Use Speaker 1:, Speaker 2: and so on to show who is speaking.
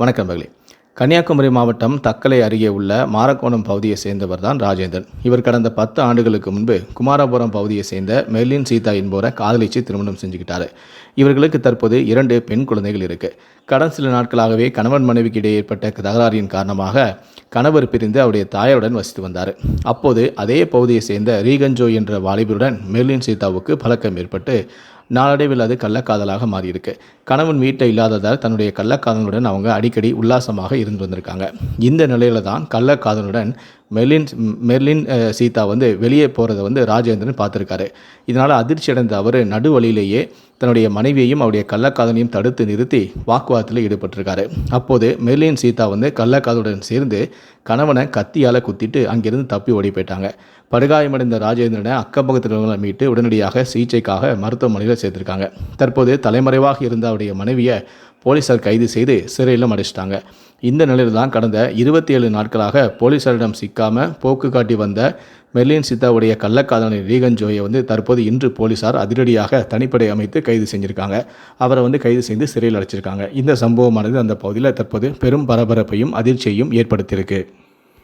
Speaker 1: வணக்கம் மகளே கன்னியாகுமரி மாவட்டம் தக்கலை அருகே உள்ள மாரக்கோணம் பகுதியை சேர்ந்தவர் தான் ராஜேந்திரன். இவர் கடந்த பத்து ஆண்டுகளுக்கு முன்பு குமாரபுரம் பகுதியை சேர்ந்த மெர்லின் சீதா என்பவரை காதலிச்சு திருமணம் செஞ்சுக்கிட்டாரு. இவர்களுக்கு தற்போது இரண்டு பெண் குழந்தைகள் இருக்கு. கடன் சில நாட்களாகவே கணவன் மனைவிக்கு இடையே ஏற்பட்ட தகராறின் காரணமாக கணவர் பிரிந்து அவருடைய தாயாருடன் வசித்து வந்தார். அப்போது அதே பகுதியை சேர்ந்த ரீகஞ்சோ என்ற வாலிபருடன் மெர்லின் சீதாவுக்கு பழக்கம் ஏற்பட்டு நாளடைவில் அது கள்ளக்காதலாக மாறியிருக்கு. கணவன் வீட்டை இல்லாததால் தன்னுடைய கள்ளக்காதலுடன் அவங்க அடிக்கடி உல்லாசமாக இருந்து வந்திருக்காங்க. இந்த நிலையில தான் கள்ளக்காதலுடன் மெர்லின் மெர்லின் சீதா வந்து வெளியே போகிறத வந்து ராஜேந்திரன் பார்த்துருக்காரு. இதனால் அதிர்ச்சி அடைந்த அவர் நடுவழியிலேயே தன்னுடைய மனைவியையும் அவருடைய கள்ளக்காதனையும் தடுத்து நிறுத்தி வாக்குவாதத்தில் ஈடுபட்டிருக்காரு. அப்போது மெர்லின் சீதா வந்து கள்ளக்காதலுடன் சேர்ந்து கணவனை கத்தியால் குத்திட்டு அங்கிருந்து தப்பி ஓடி போயிட்டாங்க. படுகாயமடைந்த ராஜேந்திரனை அக்கப்பக்கத்தில் மீட்டு உடனடியாக சிகிச்சைக்காக மருத்துவமனையில் சேர்த்திருக்காங்க. தற்போது தலைமறைவாக இருந்த அவருடைய மனைவியை போலீசார் கைது செய்து சிறையிலும் அடைச்சிட்டாங்க. இந்த நிலையில் தான் கடந்த இருபத்தி ஏழு நாட்களாக போலீசாரிடம் சிக்காமல் போக்கு காட்டி வந்த மெர்லின் சித்தாவுடைய கள்ளக்காதலனை ரீகன் ஜோயை வந்து தற்போது இன்று போலீசார் அதிரடியாக தனிப்படை அமைத்து கைது செஞ்சுருக்காங்க. அவரை வந்து கைது செய்து சிறையில் அடைச்சிருக்காங்க. இந்த சம்பவமானது அந்த பகுதியில் தற்போது பெரும் பரபரப்பையும் அதிர்ச்சியையும் ஏற்படுத்தியிருக்கு.